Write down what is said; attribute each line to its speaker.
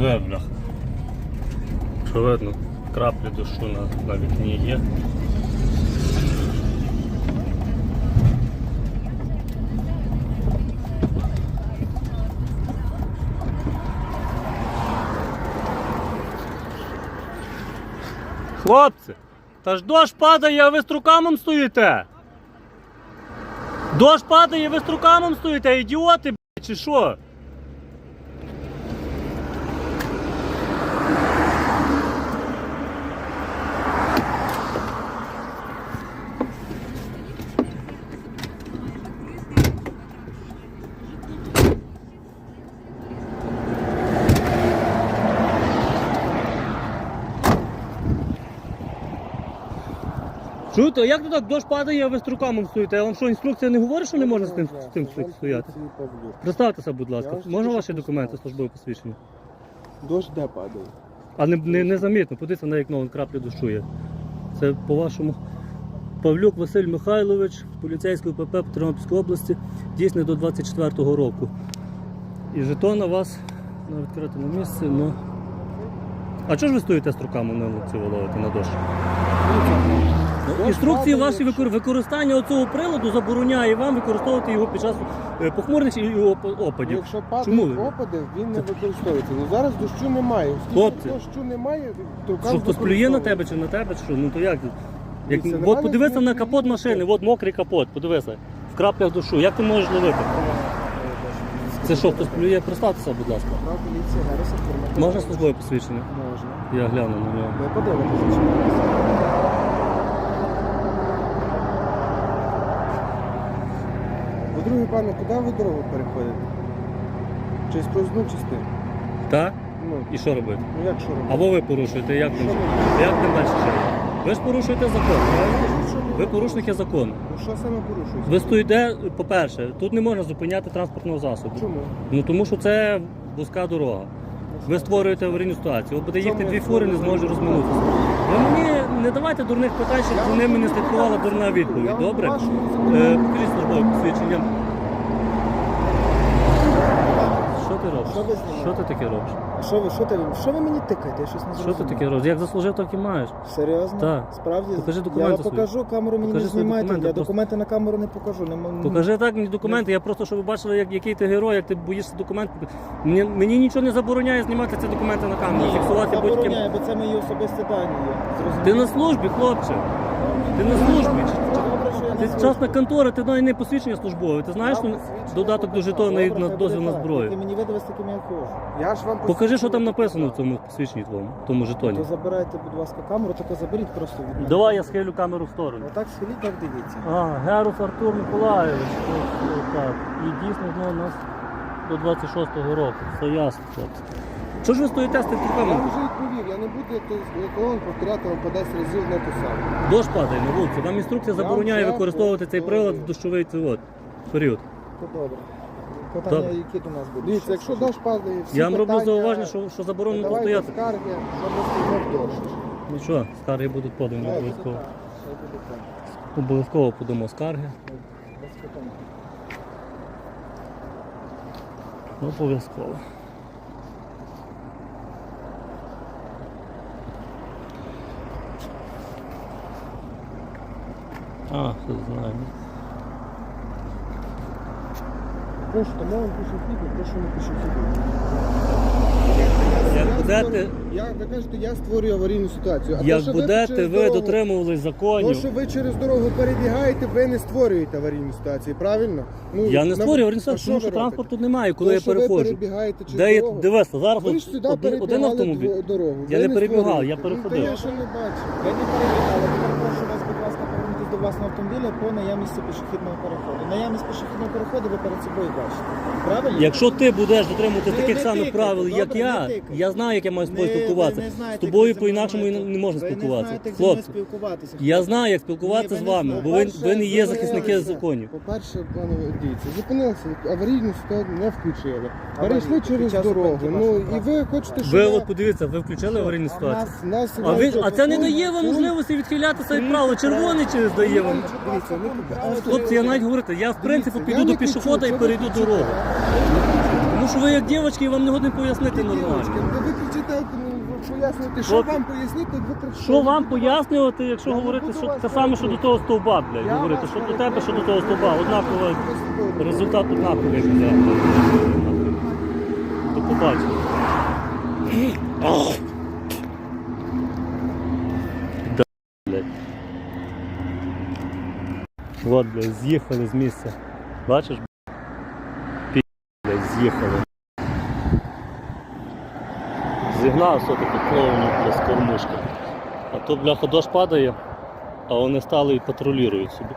Speaker 1: Бляха. Що краплі дощу на, на вікні є. Хлопці, та ж дощ падає, а ви з рукамом стоїте. Дощ падає, ви з рукамом стоїте, ідіоти, б***ь, чи що? Чуєте, а як то так дощ падає, а ви з руками стоїте? А вам що, інструкція не говорить, що не можна з тим, з тим стояти? Представтеся, будь ласка.
Speaker 2: Я
Speaker 1: Можна ваші документи службове посвідчення?
Speaker 2: Дощ де падає?
Speaker 1: А не, не, незамітно, подивіться на вікно, вон краплі дощу є. Це по-вашому. Павлюк Василь Михайлович, поліцейський ПП по Тернопільській області, дійсний до 24-го року. І жетон у вас на відкритому місці, ну. А чого ж ви стоїте з руками на вулиці ловите на дощ?
Speaker 2: Дощ
Speaker 1: Інструкції ваші викор- використання цього приладу забороняє вам використовувати його під час е, похмурних і оп- опадів.
Speaker 2: Якщо падають опади, він не використовується. Ну зараз дощу немає. Оскільки
Speaker 1: Хлопці.
Speaker 2: дощу немає, то
Speaker 1: Що хтось плює на тебе чи на тебе, чи що? Ну то як? як
Speaker 2: Дивіться, на
Speaker 1: от
Speaker 2: мене
Speaker 1: подивися на капот машини, от мокрий капот, подивися. В краплях дощу. Як ти можеш ловити? Це що, хтось плює? Представтеся, будь ласка.
Speaker 2: поліція інформативна.
Speaker 1: Можна службове посвідчення?
Speaker 2: Можна.
Speaker 1: Я гляну на нього.
Speaker 2: Ви подивитися, чи можна. По-друге, пане, куди ви дорогу переходите? Через проїзну частину?
Speaker 1: Так?
Speaker 2: Ну,
Speaker 1: І що робити?
Speaker 2: ну як що робити?
Speaker 1: Або ви порушуєте, як тим,
Speaker 2: ви?
Speaker 1: як тим далі ще? Ви ж порушуєте закон, правильно? Ви порушники закону.
Speaker 2: Ну, Що саме порушується?
Speaker 1: Ви стоїте, по-перше, тут не можна зупиняти транспортного засобу.
Speaker 2: Чому?
Speaker 1: Ну тому що це вузька дорога. Ви створюєте аварійну ситуацію. От буде їхати дві фури, не
Speaker 2: створюю
Speaker 1: розминутися. Ви мені не давайте дурних питань, щоб за ними не слідкувала дурна відповідь. Добре? Е, Покажіть службове посвідчення. Що ти робиш?
Speaker 2: Що ви знімаєте?
Speaker 1: Що ти таке робиш?
Speaker 2: Що ви, що ти, що ви мені тикаєте? Я щось не
Speaker 1: Що
Speaker 2: зрозумів.
Speaker 1: ти таке робиш? Як заслужив, так і маєш.
Speaker 2: Серйозно?
Speaker 1: Так.
Speaker 2: Справді?
Speaker 1: Покажи документи
Speaker 2: Я
Speaker 1: свої.
Speaker 2: покажу, камеру мені
Speaker 1: Покажи
Speaker 2: не
Speaker 1: свої
Speaker 2: знімайте.
Speaker 1: документи,
Speaker 2: Я
Speaker 1: просто.
Speaker 2: документи на камеру не покажу. Не, м-
Speaker 1: Покажи так мені документи, я просто щоб ви бачили, як, який ти герой, як ти боїшся документів. Мені, мені нічого не забороняє знімати ці документи на камеру,
Speaker 2: Ні,
Speaker 1: фіксувати будь-яким.
Speaker 2: забороняє, бо це мої особисті дані є.
Speaker 1: Ти на службі, хлопче. Ти на службі. Ти частна контора, ти навіть не посвідчення службове. Ти знаєш, що додаток до жетона і на дозвіл на
Speaker 2: Ти
Speaker 1: зброю.
Speaker 2: мені видавись таким, як хочу. Я ж вам
Speaker 1: Покажи, що там написано в цьому посвідченні твоєму, в тому жетоні.
Speaker 2: То забирайте, будь ласка, камеру, тільки заберіть просто від мене.
Speaker 1: Давай я схилю камеру в сторону.
Speaker 2: Отак схиліть, так дивіться.
Speaker 1: А, Герус Артур Миколаєвич. Ось, ось так. І дійсно знову у нас до 26-го року. Все ясно, хлопці. Що ж ви стоїте з тим
Speaker 2: Я вже відповів, я не буду колон повторяти вам по 10 разів не те саме.
Speaker 1: Дощ падає на вулиці. Вам інструкція
Speaker 2: Я
Speaker 1: забороняє
Speaker 2: вже
Speaker 1: використовувати цей прилад в дощовий цей от період.
Speaker 2: То добре. Питання,
Speaker 1: Добре.
Speaker 2: які до нас будуть? Дивіться, якщо дощ падає, всі
Speaker 1: Я вам роблю
Speaker 2: питання,
Speaker 1: зауваження, що, що заборонено тут
Speaker 2: Давайте
Speaker 1: стояти.
Speaker 2: скарги, що ми стоїмо дощ.
Speaker 1: Нічого, скарги будуть подані обов'язково.
Speaker 2: так, хай буде так.
Speaker 1: Обов'язково подамо скарги.
Speaker 2: Без питань.
Speaker 1: Обов'язково. А, все знаю.
Speaker 2: Прошу, тому вам пішохідно, прошу не пішохідно.
Speaker 1: Як будете,
Speaker 2: Я, ви кажете, я створюю аварійну ситуацію. А то,
Speaker 1: як
Speaker 2: що
Speaker 1: будете
Speaker 2: через
Speaker 1: ви
Speaker 2: дорогу-
Speaker 1: дотримувались
Speaker 2: То,
Speaker 1: законів.
Speaker 2: що ви через дорогу перебігаєте, ви не створюєте аварійну ситуацію, правильно? Ну,
Speaker 1: Я не
Speaker 2: на-
Speaker 1: створюю
Speaker 2: а
Speaker 1: організацію,
Speaker 2: що
Speaker 1: тому
Speaker 2: ви
Speaker 1: що
Speaker 2: робите?
Speaker 1: транспорту немає, коли
Speaker 2: То,
Speaker 1: я
Speaker 2: що ви
Speaker 1: переходжу.
Speaker 2: перебігаєте через
Speaker 1: Де я
Speaker 2: дорогу.
Speaker 1: дивися, зараз
Speaker 2: Ви
Speaker 1: от
Speaker 2: сюди
Speaker 1: один, один автомобіль.
Speaker 2: дво- дорогу.
Speaker 1: Я
Speaker 2: Ви
Speaker 1: не перебігав,
Speaker 2: створюєте.
Speaker 1: я
Speaker 2: Ну,
Speaker 1: переходив.
Speaker 2: Та я ще не бачу.
Speaker 3: Ви не перевіряли, тепер прошу вас, будь ласка, повернутися до власного автомобіля по наявності пішохідного переходу. Наявність пішохідного переходу ви перед собою бачите. Правильно?
Speaker 1: Якщо ти будеш дотримуватись
Speaker 3: Ви
Speaker 1: таких
Speaker 3: не
Speaker 1: самих
Speaker 3: тикайте,
Speaker 1: правил, як
Speaker 3: добре,
Speaker 1: я,
Speaker 3: тикайте.
Speaker 1: я знаю, як я маю з тобою
Speaker 3: Не-
Speaker 1: спілкуватися.
Speaker 3: не знаєте,
Speaker 1: З тобою
Speaker 3: як зі
Speaker 1: по-інакшому
Speaker 3: мною
Speaker 1: не можна
Speaker 3: Ви не
Speaker 1: спілкуватися.
Speaker 3: знаєте, як зі мною
Speaker 1: Хлопці,
Speaker 3: спілкуватися.
Speaker 1: я знаю, як спілкуватися
Speaker 3: Ні,
Speaker 1: з
Speaker 3: ви не
Speaker 1: вами, бо ви, ви не є захисники законів.
Speaker 2: По-перше, пане дивіться, зупинилися, аварійну ситуацію не включили. Перейшли
Speaker 3: Аварійну,
Speaker 2: через
Speaker 3: під час
Speaker 2: дорогу.
Speaker 3: зупинки
Speaker 2: Ну і ви хочете, щоб
Speaker 1: Ви от подивіться, ви включили аварійну ситуацію.
Speaker 3: нас-
Speaker 2: нас
Speaker 1: А, ви, а це не дає вам можливості відхилятися від правил. Червоний через дає вам.
Speaker 2: Дивіться, ну,
Speaker 1: Хлопці, я навіть говорити, я в принципі
Speaker 2: Дивіться,
Speaker 1: піду
Speaker 2: я
Speaker 1: до
Speaker 2: не кричу,
Speaker 1: пішохода і
Speaker 2: це ви
Speaker 1: перейду
Speaker 2: кричите.
Speaker 1: дорогу. Тому що ви як дівчатки і вам не годин пояснити нормально.
Speaker 2: Дівчатки, та ви кричите, ну, ви що
Speaker 1: Хлопці,
Speaker 2: вам пояснити, ви кричите.
Speaker 1: Що вам пояснювати, якщо говорити, що те саме, що до того стовба, блядь,
Speaker 2: Я
Speaker 1: говорити,
Speaker 2: вас
Speaker 1: що до тебе, що до того стовба, однаково, результат однаковий, блядь. До побачення. Ах. Да, блядь. Вот, блядь, з'їхали з місця. Бачиш, Пі, блядь, з'їхали. Зігнав все-таки блядь, з кормушки. А то, бляха, дощ падає, а вони стали і патрулюють собі.